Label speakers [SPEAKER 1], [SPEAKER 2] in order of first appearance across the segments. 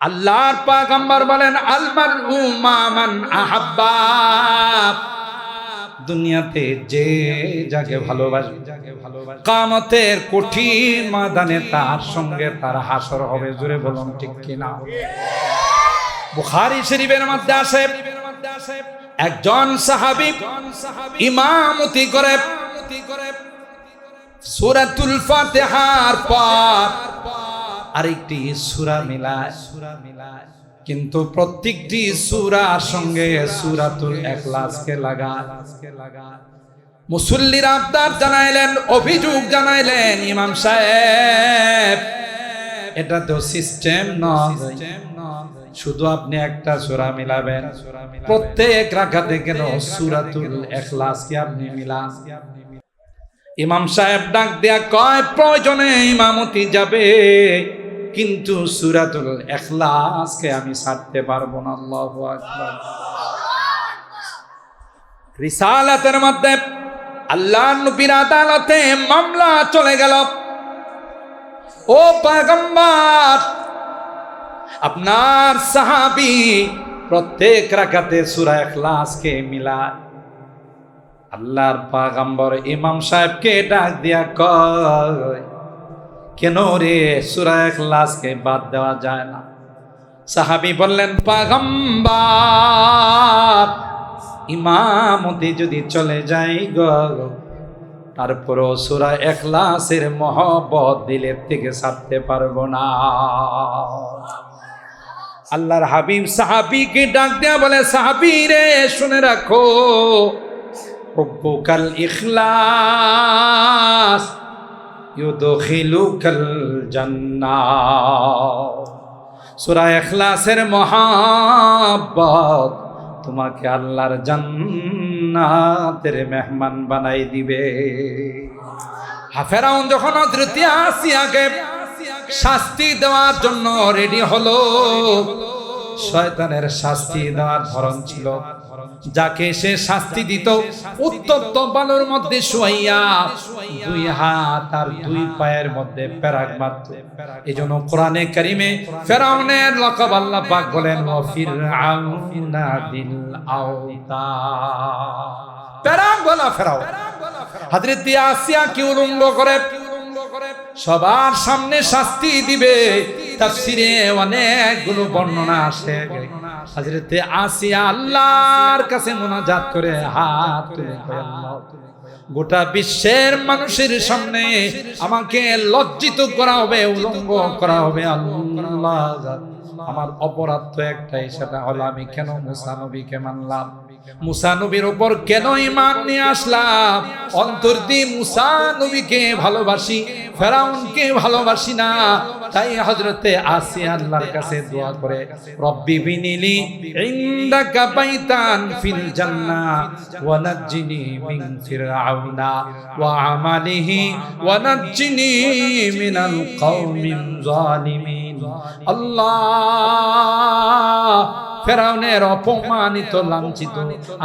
[SPEAKER 1] আল্লাহর পাগম্বর বলেন আলমার উমামান আহাব্বা। দুনিয়াতে যে যাকে ভালোবাসে যাকে ভালোবাসে কামতের কঠিন মাদানে তার সঙ্গে তার হাসর হবে। জুড়ে বলুন, ঠিক কিনা? বুখারী শরীফের মধ্যে আসে, একজন সাহাবী ইমামতি করে সূরাতুল ফাতিহার পর আরেকটি সুরা মিলায় সুরা মিলায় কিন্তু প্রত্যেকটি সূরার সঙ্গে সূরাতুল ইখলাসকে লাগা। লাগা। মুসল্লির আবদার জানাইলেন অভিযোগ জানাইলেন ইমাম সাহেব। এটা তো সিস্টেম নয়। শুধু আপনি একটা সূরা মিলাবেন। প্রত্যেক রাখাতে কেন সূরাতুল ইখলাস কি আপনি মিলান। ইমাম সাহেব ডাক দেয়া কয় প্রয়োজনে ইমামতি যাবে? কিন্তু সূরাতুল ইখলাসকে আমি ছাড়তে পারব না, আল্লাহু আকবার। রিসালাতের মধ্যে আল্লাহ নবীর আদালতে মামলা চলে গেল। ও পাগম্বার আপনার সাহাবি প্রত্যেক রাখাতে সুরা এখলাসকে মিলায়। আল্লাহর পাগম্বর ইমাম সাহেবকে ডাক দিয়া কয় কেন রে? সুরা এখলাসকে বাদ দেওয়া যায় না। সাহাবি বললেন, পাগম্বার, ইমামতি যদি চলে যাই গো, তারপরও সুরা এখলাসের মহব্বত দিলের থেকে ছাড়তে পারব না। আল্লাহর হাবিব সাহাবিকে ডাক দেয়া বলে, সাহাবি রে, শুনে রাখো, রব্বুকাল ইখলাস ইউদখিলুকাল জান্নাহ সূরা ইখলাসের মহাব্বত তোমাকে আল্লাহর জান্নাতের মেহমান বানাই দিবে। হাফেরাউন যখন হযরতে আসিয়াকে শাস্তি দেওয়ার জন্য রেডি হলো, শয়তানের শাস্তি দেওয়ার ধরন ছিল। যাকে সে শাস্তি দিত, উত্তপ্ত বালুর মধ্যে শুয়াইয়া দুই হাত আর দুই পায়ের মধ্যে প্যারাক মারত। এই জন্য কোরআনে কারিমে ফেরাউনের লকব আল্লাহ পাক বলেন ও ফিরআউনা দিল আওতা। প্যারাক বলা ফেরাও হযরত আসিয়া কি উলঙ্গ করে? সবার সামনে শাস্তি দিবে। তাফসিরে অনেকগুলো বর্ণনা আসে। হযরতে আসিয়া আল্লাহর কাছে মোনাজাত করে, হাত তুলে গোটা বিশ্বের মানুষের সামনে আমাকে লজ্জিত করা হবে, উলঙ্গ করা হবে, আল্লাহ, আমার অপরাধ তো একটাই, সেটা হলো আমি কেন মুসা নবীকে মানলাম? মুসা নবীর উপর কেন ইমান নিয়ে আসলাম? অন্তর দিয়ে মুসা নবীকে ভালোবাসি, ফেরাউনকে ভালোবাসি না। তাই হজরতে আসি আল্লাহর কাছে দোয়া করে, রব্বি বিনিলি ইন্দাকা বাইতান ফিল জান্নাহ ওয়া নাজ্জিনি মিন ফিরআউনা ওয়া আমালিহি ওয়া নাজ্জিনি মিনাল কওমিন জালিমিন আল্লাহ ফেরাউনের অপমানিত, লাঞ্ছিত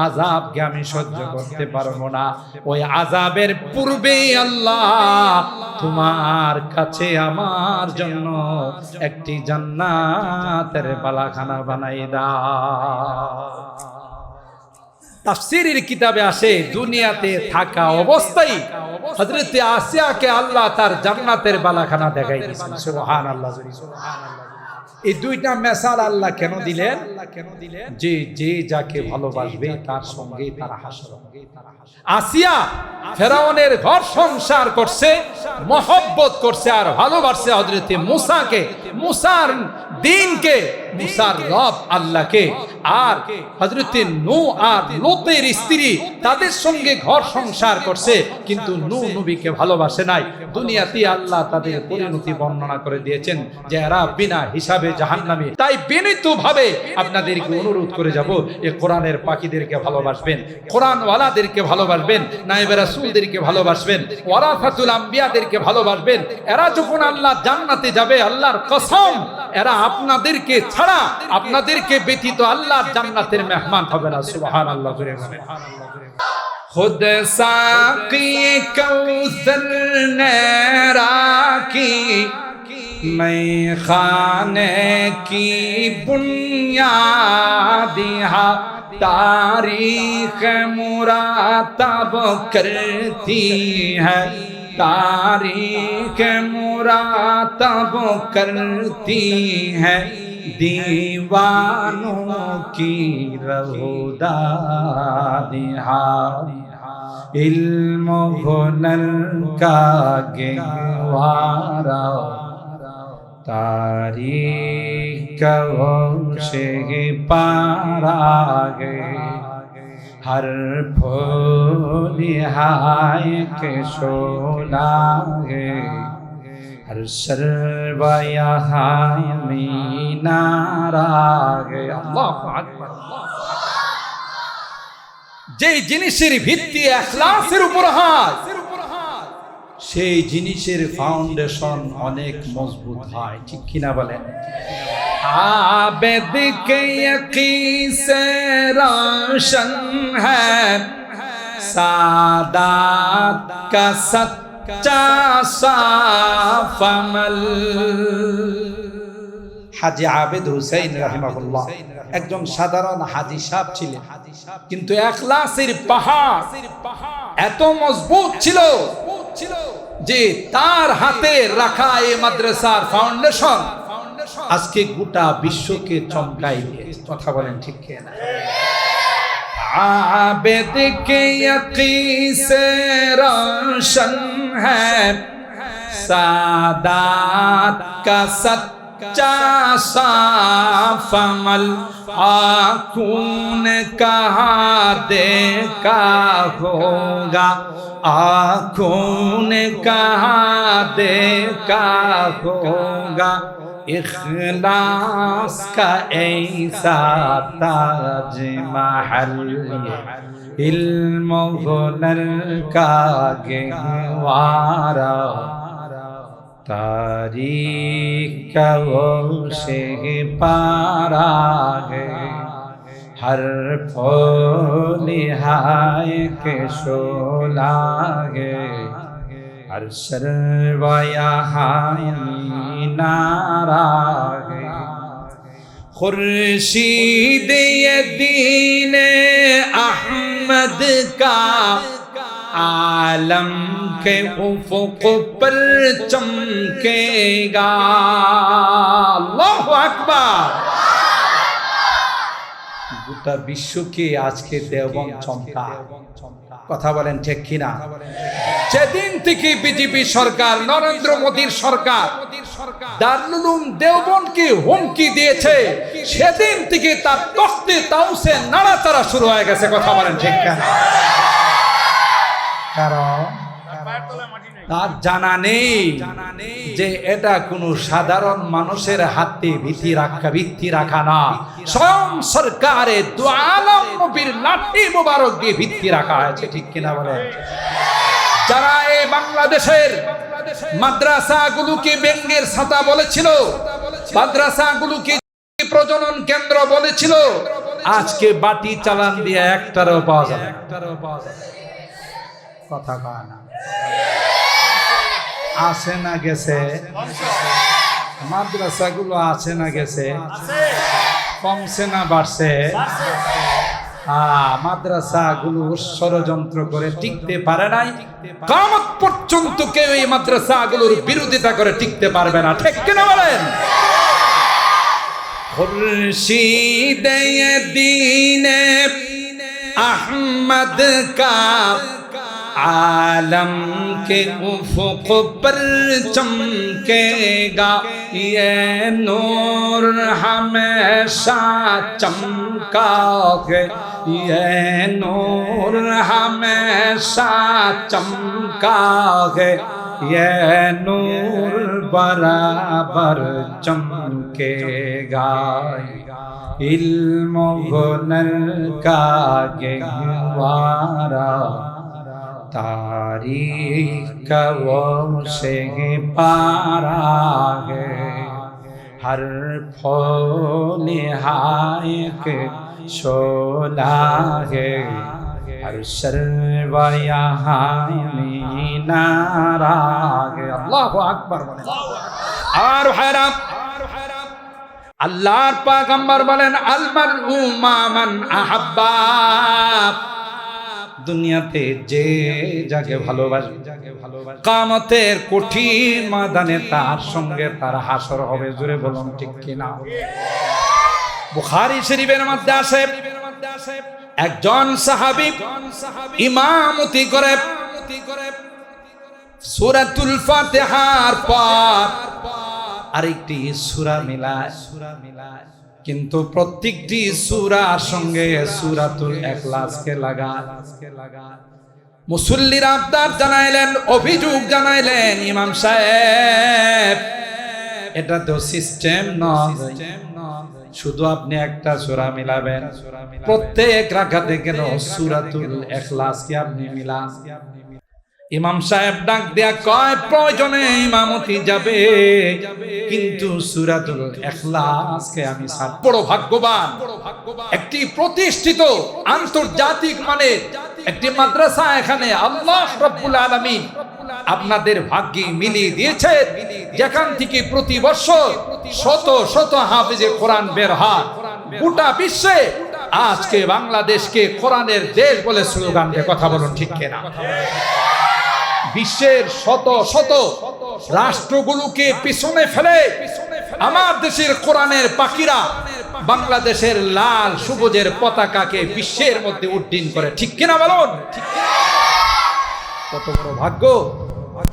[SPEAKER 1] আজাবকে আমি সহ্য করতে পারব না। ওই আজাবের পূর্বেই আল্লাহ তোমার কাছে আমার জন্য একটি জান্নাতের বালাখানা বানাই দাও। তাফসিরের কিতাবে আসে, দুনিয়াতে থাকা অবস্থায় হযরতে আসিয়াকে আল্লাহ তার জান্নাতের বালাখানা দেখাই দিয়েছেন। সুবহানাল্লাহ সুবহানাল্লাহ। এই দুইটা মেসাল আল্লাহ কেন দিলেন? যে যে যাকে ভালোবাসবে তার সঙ্গে তার হাসর আসিয়া ফেরাউনের ঘর সংসার করছে, মহব্বত করছে আর ভালোবাসছে হজরতে মুসাকে, মুসার দিনকে, মুসার রব আল্লাহকে। আর হজরতে নু আর লোতের স্ত্রী তাদের সঙ্গে ঘর সংসার করছে, কিন্তু নু নবীকে ভালোবাসে নাই। দুনিয়াতে আল্লাহ তাদের পরিণতি বর্ণনা করে দিয়েছেন যে এরা বিনা হিসাবে জাহান্নামী। তাই বিনীত ভাবে আপনাদেরকে অনুরোধ করে যাব, এ কোরআনের পাখিদেরকে ভালোবাসবেন। কোরআন ওলামাদেরকে ভালোবাসবেন নাইবে রাসূলদেরকে ভালোবাসবেন, ওয়ারাসাতুল আম্বিয়াদেরকে ভালোবাসবেন। এরা যখন আল্লাহ জান্নাতে যাবে, আল্লাহর কসম, এরা আপনাদেরকে ছাড়া, আপনাদেরকে ব্যতীত আল্লাহর জান্নাতের মেহমান হবে না। সুবহানাল্লাহ করে বলেন। খুদ সাকি کوثر نے কি मैं खाने की बुनियाद तारीख मुरातब करती है। तारीख मुरातब करती है। दीवानों की रहुदा इल्म हुनर का गेवारा तारीख से पारा गे हर फूल हाय के शोला गे हर सर्वया हाय मीनारा गे अल्लाह আকবার যে জিনিসের ভিত্তি এখলাসের উপর হয় সেই জিনিসের ফাউন্ডেশন অনেক মজবুত হয় ঠিক কিনা বলেন आबद के यकीन से रोशन है सादात का सच्चा साफ अमल হাজি আবেদ হুসাইন রাহিমাহুল্লাহ একজন সাধারণ হাজি সাহেব ছিলেন কিন্তু একলাসের পাহাড় এত মজবুত ছিল যে তার হাতে রাখা এই মাদ্রাসার ফাউন্ডেশন আজকে গোটা বিশ্বকে চমকাই দিয়েছে কথা বলেন ঠিক না आबिद के यकीन से रोशन है सादात का सच्चा साफ़ अमल आखों ने कहा देखा होगा। आखों ने कहा देखा होगा। इखलास का ऐसा ताज महल इल्म हुनर का गहवारा तारीख का वो से पारा है हर फूल हाय के शोला है हर शर्वया हाय नारा है खुर्शीद ये दीन अहमद का आलम के उफुक पर चमकेगा अल्लाहु আকবার গোটা বিশ্বকে আজকে দেবন চমকা কথা বলেন ঠিক কিনা যেদিন থেকে বিজেপি সরকার নরেন্দ্র মোদীর সরকার দারুলুম দেওবনকে হুমকি দিয়েছে সেদিন থেকে তার তখতে তাউসে নাড়াচাড়া শুরু হয়ে গেছে কথা বলেন ঠিক কেন তার জানা নেই যে এটা কোনো সাধারণ মানুষের হাতে ভীতি রাখা, ভিত্তি রাখা না। স্বয়ং সরকারে দোয়ালম নবীর লাঠি মোবারক দিয়ে ভিত্তি রাখা হয়েছে, ঠিক কিনা বলেন যারা এই বাংলাদেশের মাদ্রাসাগুলোকে ব্যঙ্গের ছাতা বলেছিল, মাদ্রাসাগুলোকে প্রজনন কেন্দ্র বলেছিল, আজকে বাটি চালান দিয়ে একটারও পাওয়া যাবে একটারও পাওয়া যাবে কথা কয় না। আছে না গেছে। মাদ্রাসাগুলো আছে না গেছে। কমছে না বাড়ছে। মাদ্রাসা গুলো ষড়যন্ত্র করে টিকতে পারে নাই। কামত পর্যন্ত কেউ এই মাদ্রাসা গুলোর বিরোধিতা করে টিকতে পারবে না। ঠিক কিনা বলেন? খুরশিদ দীন عالم کے افق پر چمکے گا یہ نور ہمیشہ چمکا ہے یہ نور ہمیشہ چمکا ہے یہ نور برابر چمکے گا علم و ہنر کا گہوارہ तारीख का वो से पारा है हर फूल हाय के शोला है हर शर्वा यहाँ मीनारा है अल्लाह अकबर बोले আর ভাইরা আল্লাহর পাগম্বর বলেন আলমার উমামান আহাব্বা দুনিয়াতে যে যাকে ভালোবাসে যাকে ভালোবাসে কামতের কঠিন ময়দানে তার সঙ্গে তার হাসর হবে জুড়ে বলুন ঠিক কিনা? বুখারী শরীফের মধ্যে আসে, একজন সাহাবী ইমামতি করে সূরাতুল ফাতিহার পর আরেকটি সূরা মিলায় সূরা মিলায়। কিন্তু প্রত্যেকটি সূরার সঙ্গে সূরাতুল ইখলাসকে লাগা। মুসল্লিরা আবদার জানাইলেন, অভিযোগ জানাইলেন, ইমাম সাহেব, এটা তো সিস্টেম নয়। শুধু আপনি একটা সূরা মিলাবেন। প্রত্যেক রাখাতে কেন সূরাতুল ইখলাস কি আপনি মিলান? ইমাম সাহেব ডাক দেয়া কয়, প্রয়োজনে ইমামতি যাবে। কিন্তু সূরাতুল ইখলাসকে আমি বড় ভাগ্যবান। একটি প্রতিষ্ঠিত আন্তর্জাতিক মানে একটি মাদ্রাসা এখানে আল্লাহ রাব্বুল আলামিন আপনাদের ভাগ্যে মিলিয়ে দিয়েছে, যেখান থেকে প্রতি বছর শত শত হাফেজে কোরআন বের হয়। গোটা বিশ্বে আজকে বাংলাদেশকে কোরআনের দেশ বলে স্লোগান দিয়ে কথা বলুন ঠিক কিনা? বিশ্বের শত শত রাষ্ট্রগুলোকে পিছনে ফেলে আমার দেশের কোরআনের পাখিরা বাংলাদেশের লাল সবুজের পতাকাকে বিশ্বের মধ্যে উড্ডীন করে। ঠিক কিনা বলুন? কত বড় ভাগ্য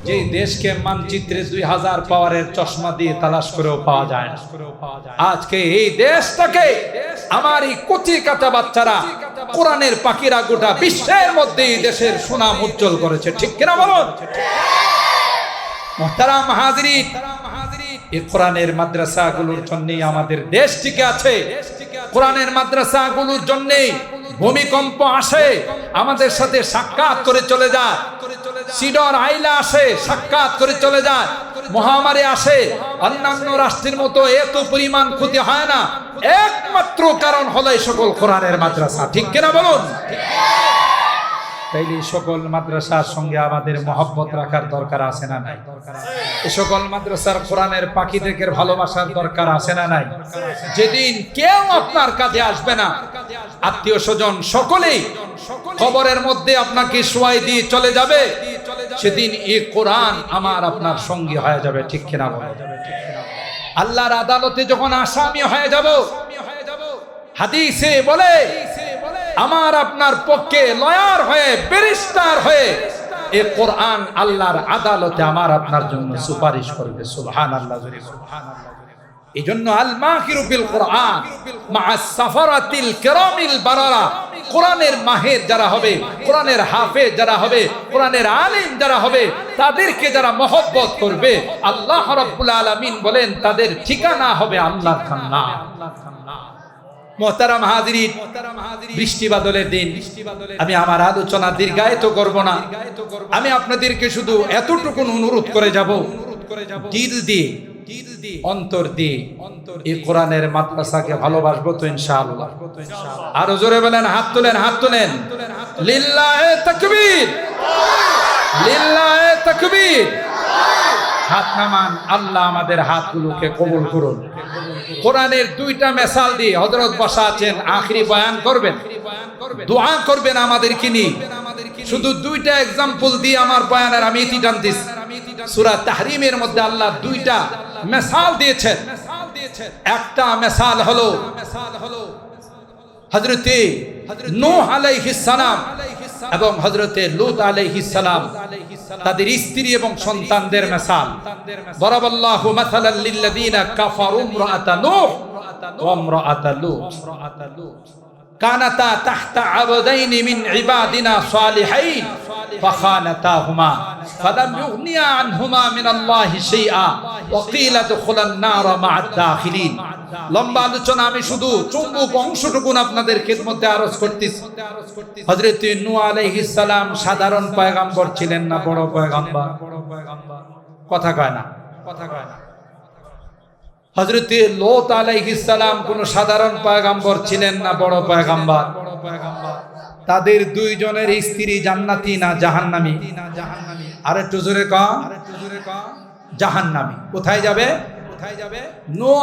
[SPEAKER 1] যে দেশকে মানচিত্রে দুই হাজার পাওয়ারের চশমা দিয়ে তালাশ করেও পাওয়া যায় না। আজকে এই দেশটাকে আমার এই কচি কাঁচা বাচ্চারা কোরআনের পাখিরা গোটা বিশ্বের মধ্যে দেশের সুনাম উজ্জ্বল করেছে। ঠিক কিনা বলুন? মোহতারাম জন্যই আমাদের দেশ টিকে আছে জন্যই ভূমিকম্প আসে, আমাদের সাথে সাক্ষাৎ করে চলে যায়। সিডর আইলা আসে, সাক্ষাৎ করে চলে যায়। মহামারী আসে অন্যান্য রাষ্ট্রের মতো এত পরিমাণ ক্ষতি হয় না। একমাত্র কারণ হলো এই সকল কোরআনের মাদ্রাসা। ঠিক কিনা বলুন? তাইলে সকল মাদ্রাসার সঙ্গে আমাদের মহব্বত রাখার দরকার আছে না নাই? এই সকল মাদ্রাসার কোরআনের পাখিদের ভালোবাসার দরকার আছে না নাই? যেদিন কেউ আপনার কাছে আসবে না, আত্মীয় স্বজন সকলেই খবরের মধ্যে আপনাকে শোয়াই দিয়ে চলে যাবে। সেদিন এই কোরআন আমার আপনার সঙ্গী হয়ে যাবে, ঠিক কিনা বলে? আল্লাহর আদালতে যখন আসামি হয়ে যাব, হাদিসে বলে, আমার আপনার পক্ষে লয়ার হয়ে, ব্যারিস্টার হয়ে, এ কোরআন আল্লাহর আদালতে আমার আপনার জন্য সুপারিশ করবে সুবহান আল্লাহ সুবহান আল্লাহ এই জন্য আল মাহিরু বিল কোরআন সাফারাতিল কিরামিল বারারা। কোরআনের মাহের যারা হবে, কোরআনের হাফেজ যারা হবে, কোরআনের আলিম যারা হবে, তাদেরকে যারা মহব্বত করবে, আল্লাহ রাব্বুল আলামিন বলেন, তাদের ঠিকানা হবে আল্লাহর খান্না। মোহতারাম হাজিরিন, বৃষ্টি বাদলের দিন। আমি আমার আলোচনা দীর্ঘায়িত করব না। আমি আপনাদেরকে শুধু এতটুকু অনুরোধ করে যাব। দিল দিয়ে অন্তর দিয়ে এই কোরআনের মাদ্রাসাকে ভালোবাসবো তো ইনশাআল্লাহ। আরও জোরে বলেন হাত তুলেন হাত তুলেন। লিল্লাহে তাকবীর। লিল্লাহে তাকবীর। হাত নামান আল্লাহ আমাদের হাতগুলোকে কবুল করুন। কোরআনের দুইটা মেসাল দিয়ে হযরত বসা আছেন আখরি বয়ান করবেন। দোয়া করবেন আমাদেরকে নিয়ে। শুধু দুইটা এক্সাম্পল দিয়ে আমার বয়ানের আমি ইতি সূরা তাহরিমের মধ্যে আল্লাহ দুইটা মেসাল দিয়েছেন। একটা মেসাল হলো সালাম এবং হযরতে লূত আলাইহিস সালাম, তাদের স্ত্রী এবং সন্তানদের মেসাল। বরাবাল্লাহু মাসালাল লিল্লাযিনা কাফারু ইমরাআতা নূহ ওয়া ইমরাআতা লূত। কানাতা তাহতা আবদাইনি মিন ইবাদিনা সালিহাইন فخانتاهما فلم يغنيا عنهما من الله شيئا وقيل ادخلا النار مع الداخلين লম্বা আলোচনা আমি শুধু চুম্বক অংশটুকু আপনাদের খেদমতে আরজ করতেছি হযরত নূহ আলাইহিস সালাম সাধারণ পয়গাম্বর ছিলেন না বড় পয়গাম্বর কথা কয় না কথা কয় না হযরত লোত আলাইহিস সালাম কোন সাধারণ পায়গাম্বর ছিলেন না বড় পয়গাম্বর? তাদের দুইজনের স্ত্রী জান্নাতি না জাহান্নামী? আর একটু জোরে ক জাহান্নামী। কোথায় যাবে? কোথায় যাবে নো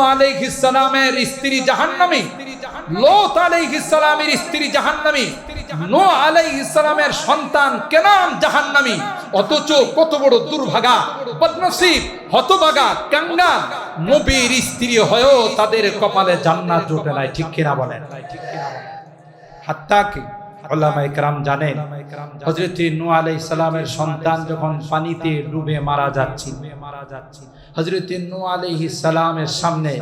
[SPEAKER 1] সন্তান অথচ কত বড় দুর্ভাগা হতভাগা, কাঙ্গাল। নবীর স্ত্রী হয়েও তাদের কপালে জান্নাত জোটে নাই, ঠিক কিনা বলেন? হাত্তা কি? মারা সালামের সামনে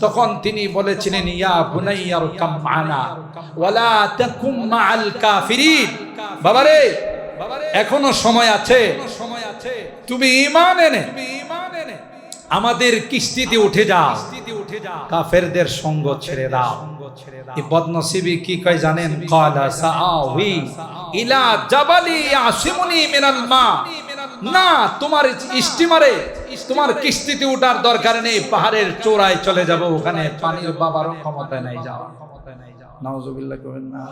[SPEAKER 1] তখন তিনি বলেছিলেন, ইয়া বাবারে, এখনও সময় আছে, তুমি ঈমান এনে আমাদের কিস্তিতে উঠে যাও। কাফেরদের সঙ্গ ছেড়ে দাও। এই বদনসিবি কি কয় জানেন? সাআউই ইলা জাবালি মিনাল মা। না তোমার স্টিমারে তোমার কিস্তিতে ওঠার দরকার নেই। পাহাড়ের চূড়ায় চলে যাব। ওখানে পানির বাবারও ক্ষমতা নাই যাওয়া নাউজুবিল্লাহ কবেন না।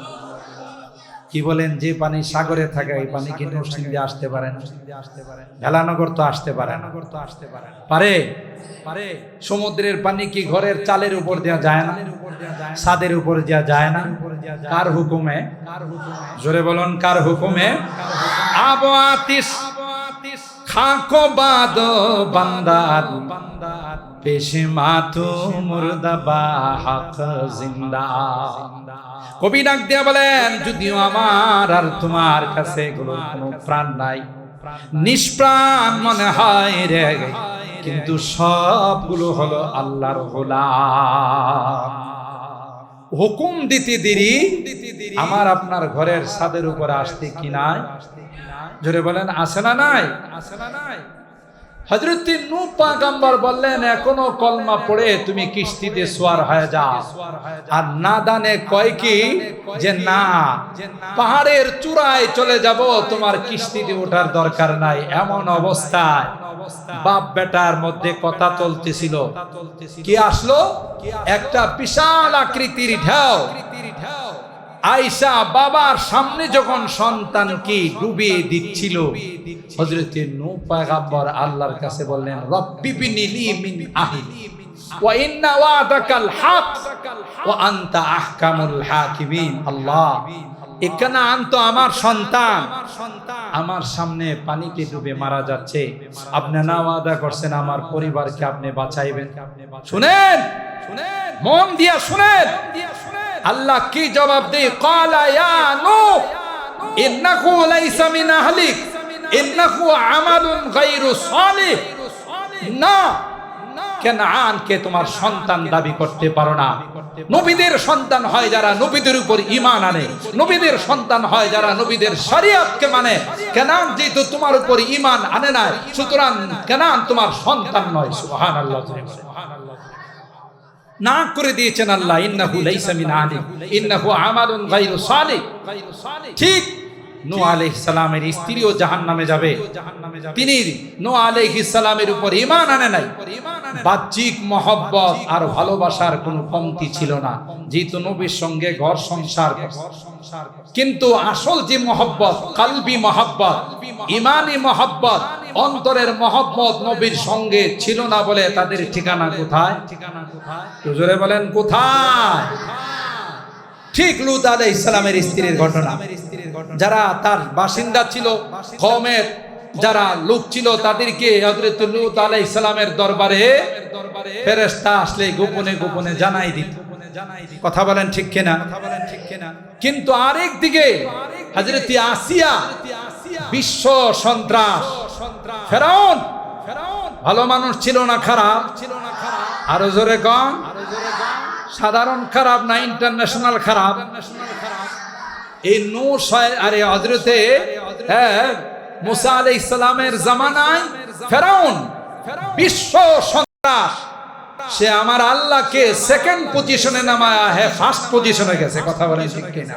[SPEAKER 1] কি বলেন যে পানি সাগরে থাকে এই পানি কি নরসিং দিয়ে আসতে পারে ভেলানগর তো আসতে পারে না। তো আসতে পারে পারে? পারে। সমুদ্রের পানি কি ঘরের চালের উপর দেওয়া যায় না? ছাদের উপর দেওয়া যায় না? কার হুকুমে? জোরে বলুন কার হুকুমে? আবো আতিস। খাকো বাদ বান্দার পেশে মাথু মুর্দাবা হক জিন্দা। কবি ডাক দিয়া বলেন, যদিও আমার আর তোমার কাছে কোনো প্রাণ নাই। নিষ্প্রাণ মনে হয় রে, কিন্তু সবগুলো হলো আল্লাহর গোলাম। হুকুম দিতে দেরি, আমার আপনার ঘরের ছাদের উপর আসতে কি নাই? জোরে বলেন আসে না নাই আসে না নাই? হজরত নূ পাগাম্বার বললেন, এখনও কলমা পড়ে তুমি কিস্তিতে সোয়ার হয়ে যাও। আর না দানে কয় কি যে, না, পাহাড়ের চূড়ায় চলে যাব, তোমার কিস্তিতে ওঠার দরকার নাই। এমন অবস্থায় বাপ বেটার মধ্যে কথা চলতেছিল। কি আসলো? একটা বিশাল আকৃতির ঢেউ। আয়সা বাবার সামনে যখন সন্তানকে ডুবিয়ে দিচ্ছিল, হযরতে নূহ পয়গম্বর আল্লাহর কাছে বললেন, রব্বি বিনিলি মিন আহলি ওয়া ইন্না ওয়াদাকাল হক ওয়া আনতা আহকামুল হাকিমিন। আল্লাহ, এখানে আনতো আমার সন্তান। আমার সামনে পানিতে ডুবে মারা যাচ্ছে। আপনি না ওয়াদা করছেন আমার পরিবারকে আপনি বাঁচাইবেন। শুনেন শুনেন, মন দিয়া শুনেন। আল্লাহ কি জবাব দেয়? ক্বালা ইয়া নূহ, ইন্নাহু লাইসা মিন আহলিক, ইন্নাহু আমালুন গায়রু সালিহ। না কেনানকে তোমার সন্তান দাবি করতে পারো না। নবীদের সন্তান হয় যারা নবীদের উপর ঈমান আনে, নবীদের সন্তান হয় যারা নবীদের শরিয়তকে মানে। কেনান যেহেতু তোমার উপর ঈমান আনে না, সুতরাং কেনান তোমার সন্তান নয় সুবহানাল্লাহ সুবহানাল্লাহ। না করে দিয়েছেন আল্লাহ, ইন্নাহু লাইসা মিন আলি ইন্নাহু আমালুন গায়রু সালিহ ঠিক নূহ আলাইহিস সালামের স্ত্রীও জাহান্নামে যাবে। তিনি নূহ আলাইহিস সালামের উপর ঈমান আনে নাই। বাহ্যিক মহব্বত আর ভালোবাসার কোনো কমতি ছিল না। যেহেতু নবীর সঙ্গে ঘর সংসার কিন্তু আসল যে মহব্বত, কালবি মহব্বত, ইমানি মহব্বত অন্তরের মহব্বত নবীর সঙ্গে ছিল না বলে তাদের ঠিকানা কোথায়? ঠিকানা কোথায় জোরে বলেন, কোথায়? ঠিক লুত আলাই ইসলামের স্ত্রীর ঘটনা। যারা তার বাসিন্দা ছিল কমের যারা লোক ছিল, তাদেরকে হযরত লুত আলাই ইসলামের দরবারে ফেরেশতা আসলে গোপনে গোপনে জানাই দিত। কথা বলেন ঠিক কিনা? কিন্তু আরেক দিকে হযরত আসিয়া বিশ্ব সন্ত্রাস ফেরাউন! ভালো মানুষ ছিল না খারাপ? ছিল না খারাপ। আরও জোরে কম সাধারণ খারাপ না ইন্টারন্যাশনাল খারাপ? এই নূ আরে হজরতে হ্যাঁ মুসা আলাই ইসলামের জামানায় ফেরাউন বিশ্ব সন্ত্রাস। সে আমার আল্লাহকে সেকেন্ড পজিশনে নামায়া হ্যাঁ ফার্স্ট পজিশনে গেছে কথা বলে ঠিক কিনা?